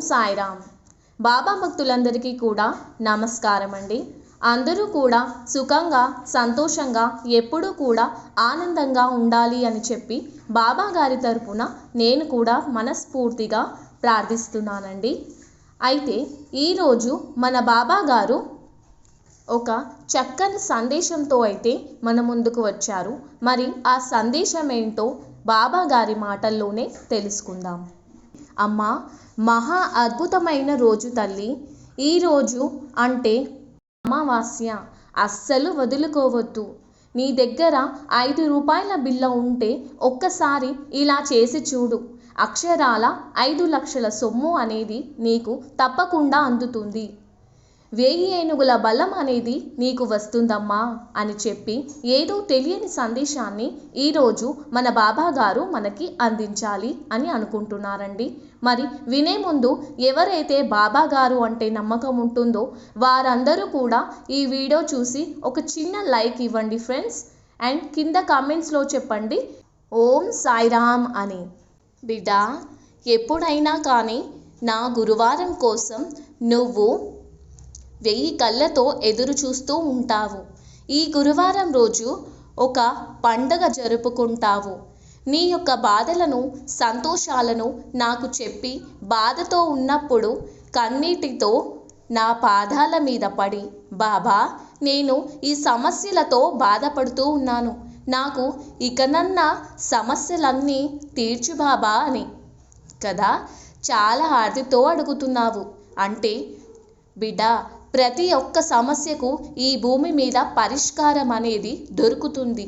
సాయిరామ్. బాబా భక్తులందరికీ కూడా నమస్కారం అండి అందరూ కూడా సుఖంగా సంతోషంగా ఎప్పుడూ కూడా ఆనందంగా ఉండాలి అని చెప్పి బాబా గారి తరపున నేను కూడా మనస్ఫూర్తిగా ప్రార్థిస్తున్నానండి. అయితే ఈరోజు మన బాబా గారు ఒక చక్కని సందేశంతో అయితే మన ముందుకు వచ్చారు. మరి ఆ సందేశం ఏంటో బాబా గారి మాటల్లోనే తెలుసుకుందాం. అమ్మ మహా అద్భుతమైన రోజు తల్లి. ఈరోజు అంటే అమావాస్య. అస్సలు వదులుకోవద్దు. నీ దగ్గర ఐదు రూపాయల బిల్ల ఉంటే ఒక్కసారి ఇలా చేసి చూడు. అక్షరాల ఐదు లక్షల సొమ్ము అనేది నీకు తప్పకుండా అందుతుంది. వేయి ఏనుగుల బలం అనేది నీకు వస్తుందమ్మా అని చెప్పి ఏదో తెలియని సందేశాన్ని ఈరోజు మన బాబాగారు మనకి అందించాలి అని అనుకుంటున్నారండి. మరి వినే ముందు ఎవరైతే బాబా గారు అంటే నమ్మకం ఉంటుందో వారందరూ కూడా ఈ వీడియో చూసి ఒక చిన్న లైక్ ఇవ్వండి ఫ్రెండ్స్. అండ్ కింద కామెంట్స్లో చెప్పండి. ఓం సాయిరామ్ అని. బిడ్డా ఎప్పుడైనా కానీ నా గురువారం కోసం నువ్వు వెయ్యి కళ్ళతో ఎదురు చూస్తూ ఉంటావు. ఈ గురువారం రోజు ఒక పండగ జరుపుకుంటావు. నీ యొక్క బాధలను సంతోషాలను నాకు చెప్పి బాధతో ఉన్నప్పుడు కన్నీటితో నా పాదాల మీద పడి బాబా నేను ఈ సమస్యలతో బాధపడుతూ ఉన్నాను. నాకు ఇకనన్నా సమస్యలన్నీ తీర్చు బాబా అని. కదా చాలా ఆర్తితో అడుగుతున్నావు. అంటే బిడ్డ ప్రతి ఒక్క సమస్యకు ఈ భూమి మీద పరిష్కారం అనేది దొరుకుతుంది.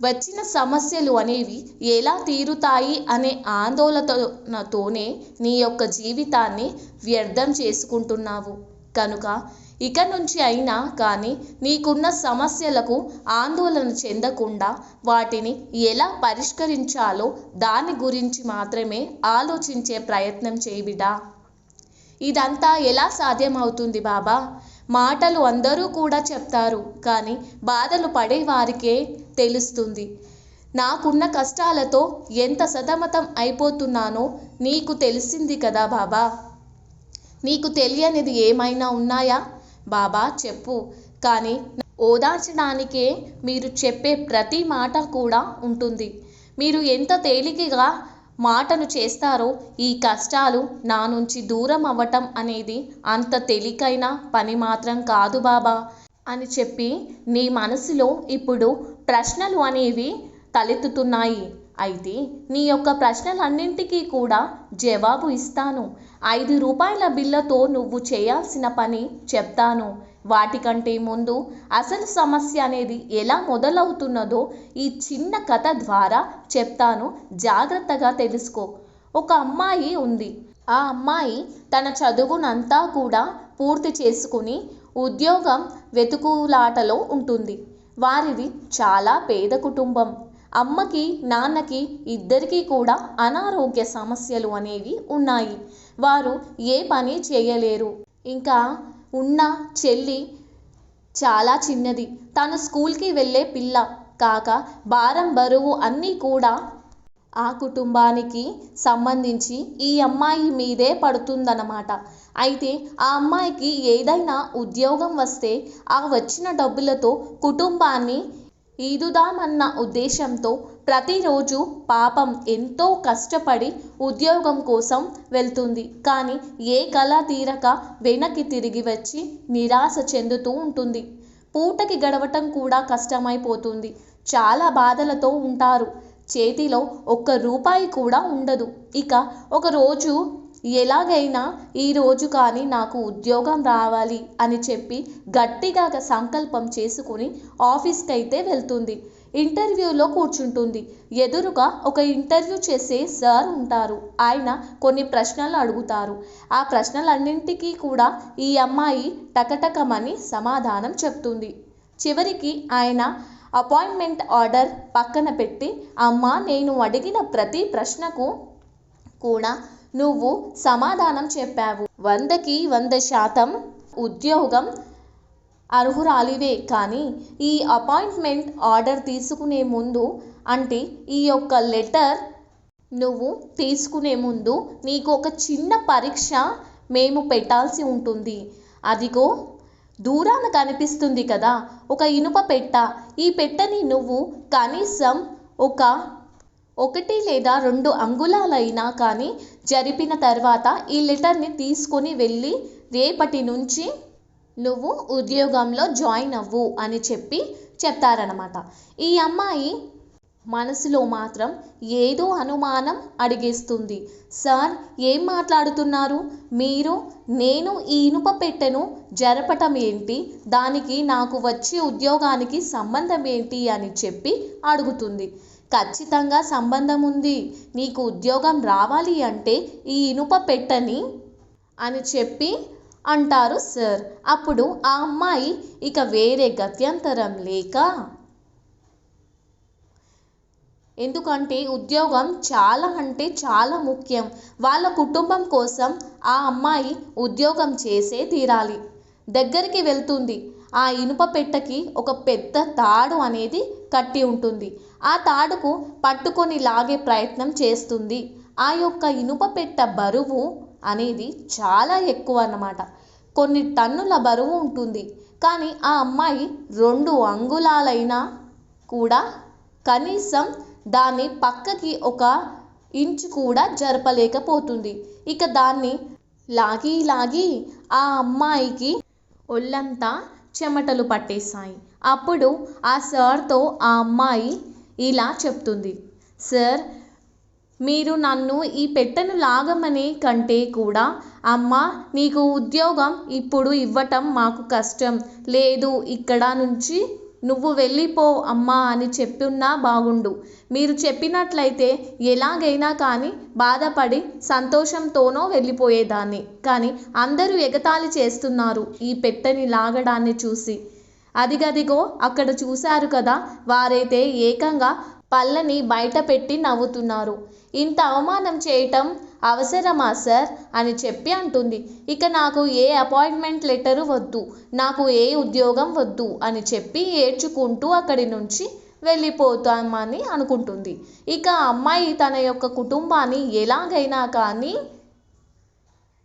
వచ్చిన సమస్యలు అనేవి ఎలా తీరుతాయి అనే ఆందోళనతోనే నీ యొక్క జీవితాన్ని వ్యర్థం చేసుకుంటున్నావు. కనుక ఇక నుంచి అయినా కానీ నీకున్న సమస్యలకు ఆందోళన చెందకుండా వాటిని ఎలా పరిష్కరించాలో దాని గురించి మాత్రమే ఆలోచించే ప్రయత్నం చేయబిడా ఇదంతా ఎలా సాధ్యమవుతుంది బాబా? మాటలు అందరూ కూడా చెప్తారు కానీ బాధలు పడే వారికే తెలుస్తుంది. నాకున్న కష్టాలతో ఎంత సతమతం అయిపోతున్నానో నీకు తెలిసింది కదా బాబా. నీకు తెలియనిది ఏమైనా ఉన్నాయా? బాబా చెప్పు. కానీ ఓదార్చడానికే మీరు చెప్పే ప్రతి మాట కూడా ఉంటుంది. మీరు ఎంత తేలికగా మాటను చేస్తారో ఈ కష్టాలు నా నుంచి దూరం అవ్వటం అనేది అంత తేలికైన పని మాత్రం కాదు బాబా అని చెప్పి నీ మనసులో ఇప్పుడు ప్రశ్నలు అనేవి తలెత్తుతున్నాయి. అయితే నీ యొక్క ప్రశ్నలన్నింటికీ కూడా జవాబు ఇస్తాను. ఐదు రూపాయల బిల్లతో నువ్వు చేయాల్సిన పని చెప్తాను. వాటికంటే ముందు అసలు సమస్య అనేది ఎలా మొదలవుతున్నదో ఈ చిన్న కథ ద్వారా చెప్తాను. జాగ్రత్తగా తెలుసుకో. ఒక అమ్మాయి ఉంది. ఆ అమ్మాయి తన చదువునంతా కూడా పూర్తి చేసుకుని ఉద్యోగం వెతుకులాటలో ఉంటుంది. వారిది చాలా పేద కుటుంబం. అమ్మకి నాన్నకి ఇద్దరికీ కూడా అనారోగ్య సమస్యలు అనేవి ఉన్నాయి. వారు ఏ పని చేయలేరు. ఇంకా ఉన్న చెల్లి చాలా చిన్నది. తను స్కూల్కి వెళ్ళే పిల్ల. కాక భారం బరువు అన్నీ కూడా ఆ కుటుంబానికి సంబంధించి ఈ అమ్మాయి మీదే పడుతుందన్నమాట. అయితే ఆ అమ్మాయికి ఏదైనా ఉద్యోగం వస్తే ఆ వచ్చిన డబ్బులతో కుటుంబాన్ని ఈదుదామన్న ఉద్దేశంతో ప్రతిరోజు పాపం ఎంతో కష్టపడి ఉద్యోగం కోసం వెళ్తుంది. కానీ ఏ కళ తీరక వెనక్కి తిరిగి వచ్చి నిరాశ చెందుతూ ఉంటుంది. పూటకి గడవటం కూడా కష్టమైపోతుంది. చాలా బాధలతో ఉంటారు. చేతిలో ఒక్క రూపాయి కూడా ఉండదు. ఇక ఒకరోజు ఎలాగైనా ఈరోజు కానీ నాకు ఉద్యోగం రావాలి అని చెప్పి గట్టిగా సంకల్పం చేసుకుని ఆఫీస్కి అయితే వెళ్తుంది. ఇంటర్వ్యూలో కూర్చుంటుంది. ఎదురుగా ఒక ఇంటర్వ్యూ చేసే సార్ ఉంటారు. ఆయన కొన్ని ప్రశ్నలు అడుగుతారు. ఆ ప్రశ్నలన్నింటికీ కూడా ఈ అమ్మాయి టకటకమని సమాధానం చెప్తుంది. చివరికి ఆయన అపాయింట్మెంట్ ఆర్డర్ పక్కన పెట్టి అమ్మ నేను అడిగిన ప్రతి ప్రశ్నకు కూడా నువ్వు సమాధానం చెప్పావు. వందకి వంద శాతం ఉద్యోగం అర్హురాలివే కానీ ఈ అపాయింట్మెంట్ ఆర్డర్ తీసుకునే ముందు అంటే ఈ యొక్క లెటర్ నువ్వు తీసుకునే ముందు నీకు ఒక చిన్న పరీక్ష మేము పెట్టాల్సి ఉంటుంది. అదిగో దూరాన కనిపిస్తుంది కదా ఒక ఇనుప పెట్ట. ఈ పెట్టని నువ్వు కనీసం ఒక ఒకటి లేదా రెండు అంగుళాలైనా కానీ జరిపిన తర్వాత ఈ లెటర్ని తీసుకొని వెళ్ళి రేపటి నుంచి నువ్వు ఉద్యోగంలో జాయిన్ అవ్వు అని చెప్పి చెప్తారనమాట ఈ అమ్మాయి మనసులో మాత్రం ఏదో అనుమానం అడిగేస్తుంది. సార్ ఏం మాట్లాడుతున్నారు? మీరు నేను ఈ ఇనుప పెట్టెను జరపటం ఏంటి? దానికి నాకు వచ్చే ఉద్యోగానికి సంబంధం ఏంటి? అని చెప్పి అడుగుతుంది. ఖచ్చితంగా సంబంధం ఉంది. నీకు ఉద్యోగం రావాలి అంటే ఈ ఇనుప పెట్టని అని చెప్పి అంటారు సార్. అప్పుడు ఆ అమ్మాయి ఇక వేరే గత్యంతరం లేక ఎందుకంటే ఉద్యోగం చాలా అంటే చాలా ముఖ్యం. వాళ్ళ కుటుంబం కోసం ఆ అమ్మాయి ఉద్యోగం చేసే తీరాలి. దగ్గరికి వెళ్తుంది. ఆ ఇనుప పెట్టకి ఒక పెద్ద తాడు అనేది కట్టి ఉంటుంది. ఆ తాడుకు పట్టుకొని లాగే ప్రయత్నం చేస్తుంది. ఆ యొక్క ఇనుప పెట్ట బరువు అనేది చాలా ఎక్కువ అన్నమాట. కొన్ని టన్నుల బరువు ఉంటుంది. కానీ ఆ అమ్మాయి రెండు అంగుళాలైనా కూడా కనీసం దాన్ని పక్కకి ఒక ఇంచు కూడా జరపలేకపోతుంది. ఇక దాన్ని లాగి లాగి ఆ అమ్మాయికి ఒళ్ళంతా చెమటలు పట్టేశాయి. అప్పుడు ఆ సార్తో ఆ అమ్మాయి ఇలా చెప్తుంది. సార్ మీరు నన్ను ఈ పెట్టెను లాగమనే కంటే కూడా అమ్మ నీకు ఉద్యోగం ఇప్పుడు ఇవ్వటం మాకు కష్టం. లేదు ఇక్కడ నుంచి నువ్వు వెళ్ళిపో అమ్మా అని చెప్పున్నా బాగుండు. మీరు చెప్పినట్లయితే ఎలాగైనా కానీ బాధపడి సంతోషంతోనో వెళ్ళిపోయేదాన్ని. కానీ అందరూ ఎగతాళి చేస్తున్నారు ఈ పెట్టెని లాగడాన్ని చూసి. అదిగదిగో అక్కడ చూశారు కదా వారైతే ఏకంగా పళ్ళని బయట పెట్టి నవ్వుతున్నారు. ఇంత అవమానం చేయటం అవసరమా సార్? అని చెప్పి అంటుంది. ఇక నాకు ఏ అపాయింట్మెంట్ లెటరు వద్దు నాకు ఏ ఉద్యోగం వద్దు అని చెప్పి ఏడ్చుకుంటూ అక్కడి నుంచి వెళ్ళిపోతామని అనుకుంటుంది. ఇక అమ్మాయి తన యొక్క కుటుంబాన్ని ఎలాగైనా కానీ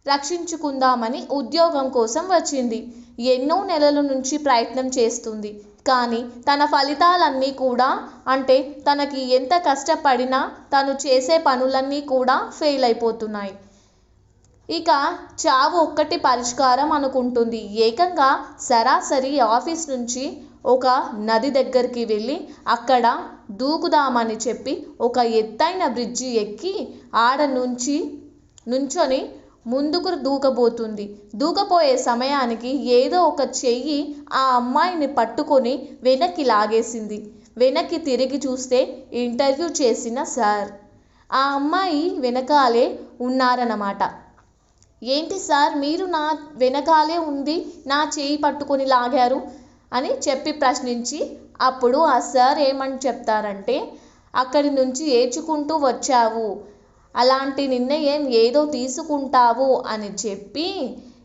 రక్షించుకుందామని ఉద్యోగం కోసం వచ్చింది. ఎన్నో నెలల నుంచి ప్రయత్నం చేస్తుంది. కానీ తన ఫలితాలన్నీ కూడా అంటే తనకి ఎంత కష్టపడినా తను చేసే పనులన్నీ కూడా ఫెయిల్ అయిపోతున్నాయి. ఇక చావు ఒక్కటి పరిష్కారం అనుకుంటుంది. ఏకంగా సరాసరి ఆఫీస్ నుంచి ఒక నది దగ్గరికి వెళ్ళి అక్కడ దూకుదామని చెప్పి ఒక ఎత్తైన బ్రిడ్జి ఎక్కి ఆడ నుంచి నుంచొని ముందుకు దూకబోతుంది. దూకపోయే సమయానికి ఏదో ఒక చెయ్యి ఆ అమ్మాయిని పట్టుకొని వెనక్కి లాగేసింది. వెనక్కి తిరిగి చూస్తే ఇంటర్వ్యూ చేసిన సార్. ఆ అమ్మాయి వెనకాలే ఉన్నారన్నమాట. ఏంటి సార్ మీరు నా వెనకాలే ఉంది నా చేయి పట్టుకొని లాగారు? అని చెప్పి ప్రశ్నించి అప్పుడు ఆ సార్ ఏమని చెప్తారంటే అక్కడి నుంచి ఏడ్చుకుంటూ వచ్చావు. అలాంటి నిర్ణయం ఏదో తీసుకుంటావు అని చెప్పి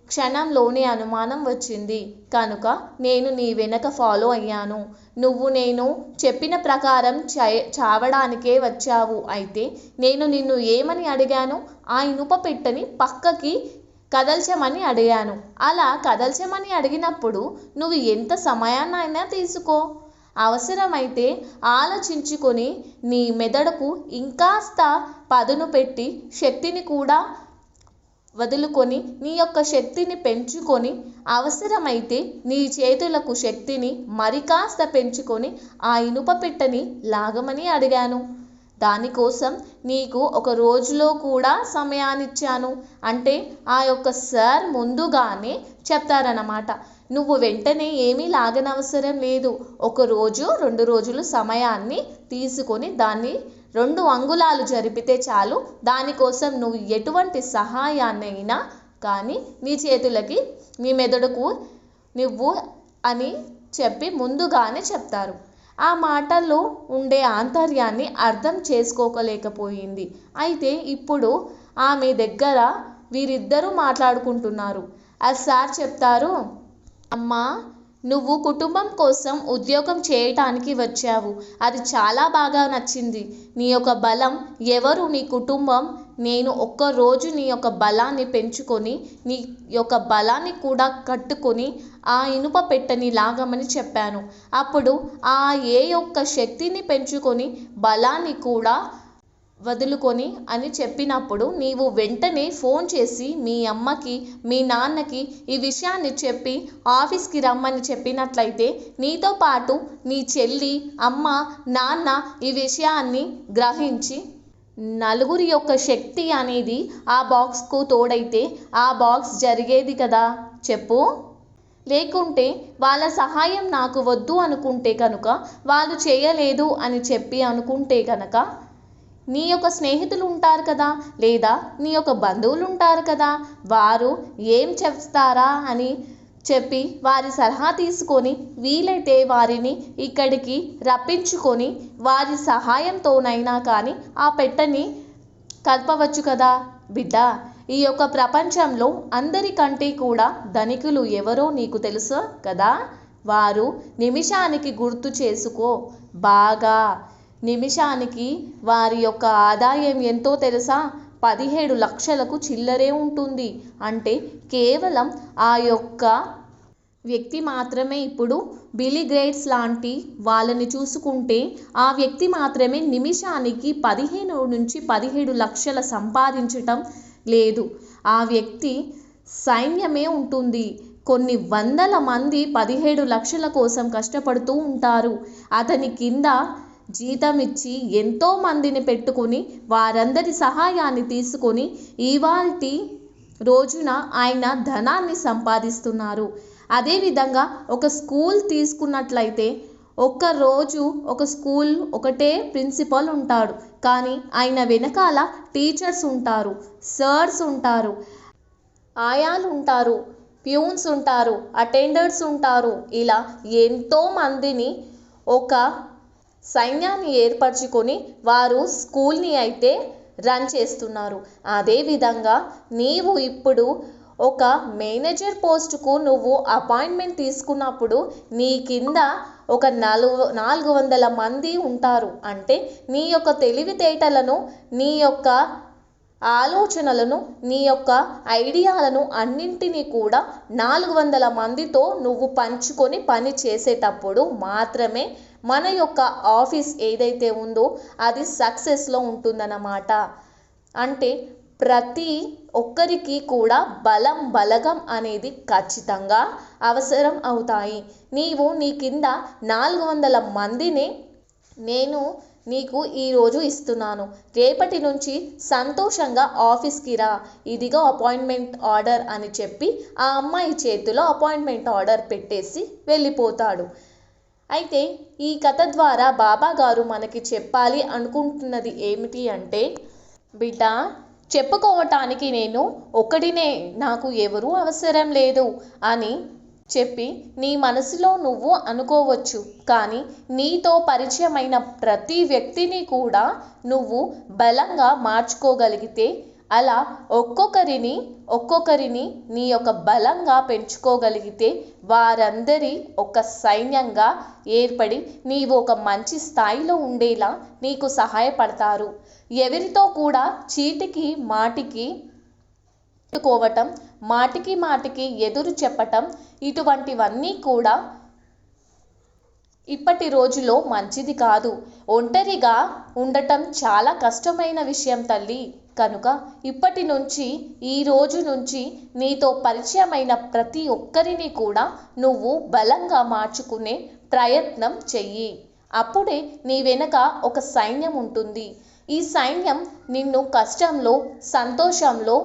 క్షణంలోనే అనుమానం వచ్చింది. కనుక నేను నీ వెనక ఫాలో అయ్యాను. నువ్వు నేను చెప్పిన ప్రకారం చావడానికే వచ్చావు. అయితే నేను నిన్ను ఏమని అడిగాను? ఆ ఇనుప పెట్టని పక్కకి కదల్చమని అడిగాను. అలా కదల్చమని అడిగినప్పుడు నువ్వు ఎంత సమయాన్నైనా తీసుకో. అవసరమైతే ఆలోచించుకొని నీ మెదడుకు ఇంకాస్త పదును పెట్టి శక్తిని కూడా వదులుకొని నీ యొక్క శక్తిని పెంచుకొని అవసరమైతే నీ చేతులకు శక్తిని మరికాస్త పెంచుకొని ఆ ఇనుప పెట్టని లాగమని అడిగాను. దానికోసం నీకు ఒక రోజులో కూడా సమయాన్నిచ్చాను. అంటే ఆ యొక్క సార్ ముందుగానే చెప్తారన్నమాట. నువ్వు వెంటనే ఏమీ లాగనవసరం లేదు. ఒక రోజు రెండు రోజులు సమయాన్ని తీసుకొని దాన్ని రెండు అంగుళాలు జరిపితే చాలు. దానికోసం నువ్వు ఎటువంటి సహాయాన్నైనా కానీ నీ చేతులకి నీ మెదడుకు నువ్వు అని చెప్పి ముందుగానే చెప్తారు. ఆ మాటల్లో ఉండే ఆంతర్యాన్ని అర్థం చేసుకోలేకపోయింది. అయితే ఇప్పుడు ఆమె దగ్గర వీరిద్దరూ మాట్లాడుకుంటున్నారు. ఆ సార్ చెప్తారు అమ్మా నువ్వు కుటుంబం కోసం ఉద్యోగం చేయటానికి వచ్చావు. అది చాలా బాగా నచ్చింది. నీ యొక్క బలం ఎవరు? నీ కుటుంబం. నేను ఒక్కరోజు నీ యొక్క బలాన్ని పెంచుకొని నీ యొక్క బలాన్ని కూడా కట్టుకొని ఆ ఇనుప పెట్టని లాగమని చెప్పాను. అప్పుడు ఆ ఏ యొక్క శక్తిని పెంచుకొని బలాన్ని కూడా వదులుకొని అని చెప్పినప్పుడు నీవు వెంటనే ఫోన్ చేసి మీ అమ్మకి మీ నాన్నకి ఈ విషయాన్ని చెప్పి ఆఫీస్కి రమ్మని చెప్పినట్లయితే నీతో పాటు నీ చెల్లి అమ్మ నాన్న ఈ విషయాన్ని గ్రహించి నలుగురి యొక్క శక్తి అనేది ఆ బాక్స్కు తోడైతే ఆ బాక్స్ జరిగేది కదా? చెప్పు. లేకుంటే వాళ్ళ సహాయం నాకు వద్దు అనుకుంటే కనుక వాళ్ళు చేయలేదు అని చెప్పి అనుకుంటే కనుక నీ యొక్క స్నేహితులు ఉంటారు కదా లేదా నీ యొక్క బంధువులు ఉంటారు కదా వారు ఏం చెప్తారా అని చెప్పి వారి సలహా తీసుకొని వీలైతే వారిని ఇక్కడికి రప్పించుకొని వారి సహాయంతోనైనా కానీ ఆ పెట్టని కలపవచ్చు కదా. బిడ్డ ఈ యొక్క ప్రపంచంలో అందరికంటే కూడా ధనికులు ఎవరో నీకు తెలుసు కదా? వారు నిమిషానికి గుర్తు చేసుకో. బాగా నిమిషానికి వారి యొక్క ఆదాయం ఎంతో తెలుసా? పదిహేడు లక్షలకు చిల్లరే ఉంటుంది. అంటే కేవలం ఆ యొక్క వ్యక్తి మాత్రమే ఇప్పుడు బిలీ గ్రేట్స్ లాంటి వాళ్ళని చూసుకుంటే ఆ వ్యక్తి మాత్రమే నిమిషానికి పదిహేను నుంచి పదిహేడు లక్షల సంపాదించటం లేదు. ఆ వ్యక్తి సైన్యమే ఉంటుంది. కొన్ని వందల మంది పదిహేడు లక్షల కోసం కష్టపడుతూ ఉంటారు. అతని కింద జీతం ఇచ్చి ఎంతో మందిని పెట్టుకొని వారందరి సహాయాన్ని తీసుకొని ఇవాల్టి రోజున ఆయన ధనాన్ని సంపాదిస్తున్నారు. అదేవిధంగా ఒక స్కూల్ తీసుకున్నట్లయితే ఒక్క రోజు ఒక స్కూల్ ఒకటే ప్రిన్సిపల్ ఉంటాడు. కానీ ఆయన వెనకాల టీచర్స్ ఉంటారు సర్స్ ఉంటారు ఆయాలు ఉంటారు ప్యూన్స్ ఉంటారు అటెండర్స్ ఉంటారు. ఇలా ఎంతో మందిని ఒక సైన్యాన్ని ఏర్పరచుకొని వారు స్కూల్ని అయితే రన్ చేస్తున్నారు. అదేవిధంగా నీవు ఇప్పుడు ఒక మేనేజర్ పోస్టుకు నువ్వు అపాయింట్మెంట్ తీసుకున్నప్పుడు నీ కింద ఒక నాలుగు నాలుగు వందల మంది ఉంటారు. అంటే నీ యొక్క తెలివితేటలను నీ యొక్క ఆలోచనలను నీ యొక్క ఐడియాలను అన్నింటినీ కూడా నాలుగు వందల మందితో నువ్వు పంచుకొని పని చేసేటప్పుడు మాత్రమే మన యొక్క ఆఫీస్ ఏదైతే ఉందో అది సక్సెస్లో ఉంటుందన్నమాట. అంటే ప్రతి ఒక్కరికి కూడా బలం బలగం అనేది ఖచ్చితంగా అవసరం అవుతాయి. నీవు నీ కింద నాలుగు వందల మందిని నేను నీకు ఈరోజు ఇస్తున్నాను. రేపటి నుంచి సంతోషంగా ఆఫీస్కి రా. ఇదిగో అపాయింట్మెంట్ ఆర్డర్ అని చెప్పి ఆ అమ్మాయి చేతిలో అపాయింట్మెంట్ ఆర్డర్ పెట్టేసి వెళ్ళిపోతాడు. అయితే ఈ కథ ద్వారా బాబా గారు మనకి చెప్పాలి అనుకుంటున్నది ఏమిటి అంటే బిడ్డ చెప్పుకోవటానికి నేను ఒకడినే. నాకు ఎవరూ అవసరం లేదు అని చెప్పి నీ మనసులో నువ్వు అనుకోవచ్చు కానీ నీతో పరిచయమైన ప్రతి వ్యక్తిని కూడా నువ్వు బలంగా మార్చుకోగలిగితే అలా ఒక్కొక్కరిని ఒక్కొక్కరిని నీ యొక్క బలంగా పెంచుకోగలిగితే వారందరి ఒక సైన్యంగా ఏర్పడి నీవు ఒక మంచి స్థాయిలో ఉండేలా నీకు సహాయపడతారు. ఎవరితో కూడా చీటికి మాటికి పెట్టుకోవటం మాటికి మాటికి ఎదురు చెప్పటం ఇటువంటివన్నీ కూడా ఇప్పటి రోజులో మంచిది కాదు. ఒంటరిగా ఉండటం చాలా కష్టమైన విషయం తల్లి. కనుక ఇప్పటి నుంచి ఈ రోజు నుంచి నీతో పరిచయమైన ప్రతి ఒక్కరిని కూడా నువ్వు బలంగా మార్చుకునే ప్రయత్నం చెయ్యి. అప్పుడే నీ వెనక ఒక సైన్యం ఉంటుంది. ఈ సైన్యం నిన్ను కష్టంలో సంతోషంలో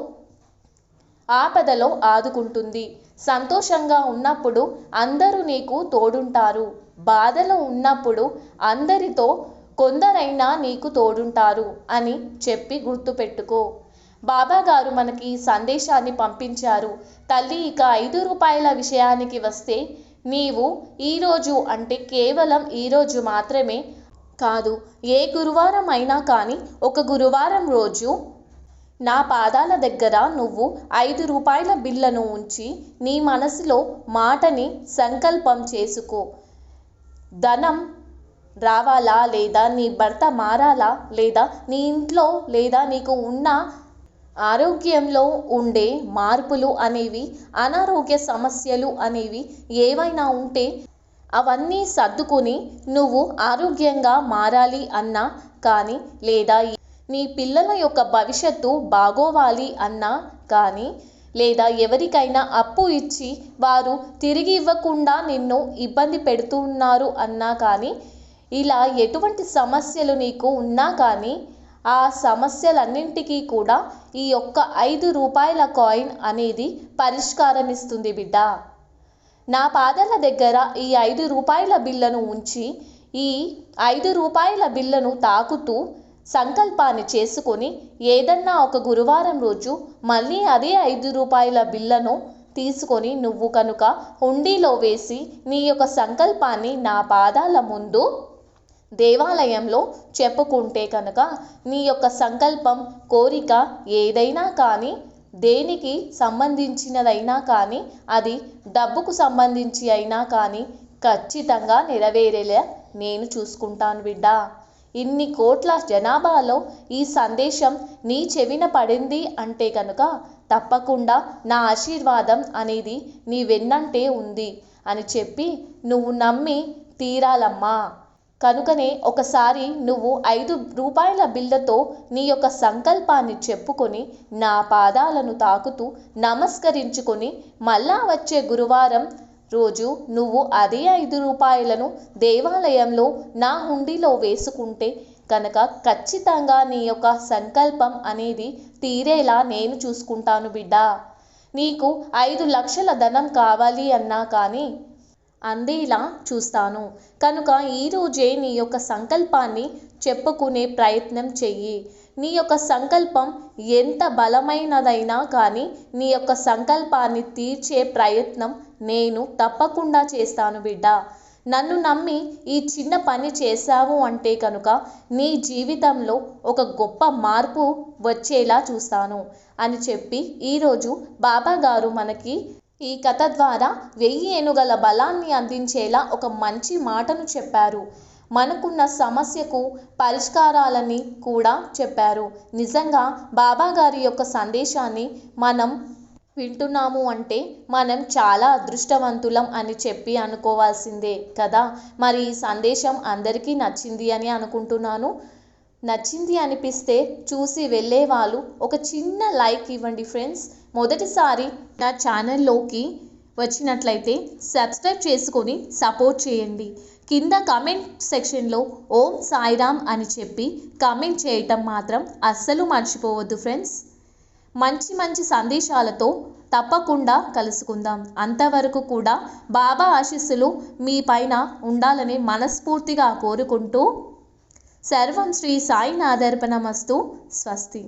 ఆపదలో ఆదుకుంటుంది. సంతోషంగా ఉన్నప్పుడు అందరూ నీకు తోడుంటారు. బాధలో ఉన్నప్పుడు అందరితో కొందరైనా నీకు తోడుంటారు అని చెప్పి గుర్తుపెట్టుకో. బాబా గారు మనకి ఈ సందేశాన్ని పంపించారు. తల్లి ఇక ఐదు రూపాయల విషయానికి వస్తే నీవు ఈరోజు అంటే కేవలం ఈరోజు మాత్రమే కాదు ఏ గురువారం అయినా కానీ ఒక గురువారం రోజు నా పాదాల దగ్గర నువ్వు ఐదు రూపాయల బిళ్ళను ఉంచి నీ మనసులో మాటని సంకల్పం చేసుకో. ధనం రావాలా లేదా? నీ భర్త మారాలా లేదా? నీ ఇంట్లో లేదా? నీకు ఉన్న ఆరోగ్యంలో ఉండే మార్పులు అనేవి అనారోగ్య సమస్యలు అనేవి ఏవైనా ఉంటే అవన్నీ సర్దుకొని నువ్వు ఆరోగ్యంగా మారాలి అన్నా కానీ లేదా నీ పిల్లల యొక్క భవిష్యత్తు బాగోవాలి అన్నా కానీ లేదా ఎవరికైనా అప్పు ఇచ్చి వారు తిరిగి ఇవ్వకుండా నిన్ను ఇబ్బంది పెడుతున్నారు అన్నా కానీ ఇలా ఎటువంటి సమస్యలు నీకు ఉన్నా కానీ ఆ సమస్యలన్నింటికీ కూడా ఈ యొక్క ఐదు రూపాయల కాయిన్ అనేది పరిష్కారం ఇస్తుంది బిడ్డ. నా పాదాల దగ్గర ఈ ఐదు రూపాయల బిల్లను ఉంచి ఈ ఐదు రూపాయల బిల్లను తాకుతూ సంకల్పాన్ని చేసుకొని ఏదన్నా ఒక గురువారం రోజు మళ్ళీ అదే ఐదు రూపాయల బిల్లను తీసుకొని నువ్వు కనుక హుండీలో వేసి నీ యొక్క సంకల్పాన్ని నా పాదాల ముందు దేవాలయంలో చెప్పుకుంటే కనుక నీ యొక్క సంకల్పం కోరిక ఏదైనా కానీ దేనికి సంబంధించినదైనా కానీ అది డబ్బుకు సంబంధించి అయినా కానీ ఖచ్చితంగా నెరవేరేలా నేను చూసుకుంటాను బిడ్డ. ఇన్ని కోట్ల జనాభాలో ఈ సందేశం నీ చెవిన పడింది అంటే కనుక తప్పకుండా నా ఆశీర్వాదం అనేది నీ వెన్నంటే ఉంది అని చెప్పి నువ్వు నమ్మి తీరాలమ్మా. కనుకనే ఒకసారి నువ్వు ఐదు రూపాయల బిళ్ళతో నీ యొక్క సంకల్పాన్ని చెప్పుకొని నా పాదాలను తాకుతూ నమస్కరించుకొని మళ్ళా వచ్చే గురువారం రోజు నువ్వు అదే ఐదు రూపాయలను దేవాలయంలో నా హుండీలో వేసుకుంటే కనుక ఖచ్చితంగా నీ యొక్క సంకల్పం అనేది తీరేలా నేను చూసుకుంటాను బిడ్డ. నీకు ఐదు లక్షల ధనం కావాలి అన్నా కానీ అందేలా చూస్తాను. కనుక ఈరోజే నీ యొక్క సంకల్పాన్ని చెప్పుకునే ప్రయత్నం చెయ్యి. నీ యొక్క సంకల్పం ఎంత బలమైనదైనా కానీ నీ యొక్క సంకల్పాన్ని తీర్చే ప్రయత్నం నేను తప్పకుండా చేస్తాను బిడ్డ. నన్ను నమ్మి ఈ చిన్న పని చేశావు అంటే కనుక నీ జీవితంలో ఒక గొప్ప మార్పు వచ్చేలా చూస్తాను అని చెప్పి ఈరోజు బాబా గారు మనకి ఈ కథ ద్వారా వెయ్యి ఏనుగల బలాన్ని అందించేలా ఒక మంచి మాటను చెప్పారు. మనకున్న సమస్యకు పరిష్కారాలని కూడా చెప్పారు. నిజంగా బాబా గారి యొక్క సందేశాన్ని మనం వింటున్నాము అంటే మనం చాలా అదృష్టవంతులం అని చెప్పి అనుకోవాల్సిందే కదా. మరి ఈ సందేశం అందరికీ నచ్చింది అని అనుకుంటున్నాను. నచ్చింది అనిపిస్తే చూసి వెళ్ళే వాళ్ళు ఒక చిన్న లైక్ ఇవ్వండి ఫ్రెండ్స్. మొదటిసారి నా ఛానల్లోకి వచ్చినట్లయితే సబ్స్క్రైబ్ చేసుకొని సపోర్ట్ చేయండి. కింద కమెంట్ సెక్షన్లో ఓం సాయిరామ్ అని చెప్పి కమెంట్ చేయటం మాత్రం అస్సలు మర్చిపోవద్దు ఫ్రెండ్స్. మంచి మంచి సందేశాలతో తప్పకుండా కలుసుకుందాం. అంతవరకు కూడా బాబా ఆశీస్సులు మీ పైన ఉండాలని మనస్ఫూర్తిగా కోరుకుంటూ సర్వం శ్రీ సాయినాథర్పణమస్తు. స్వస్తి.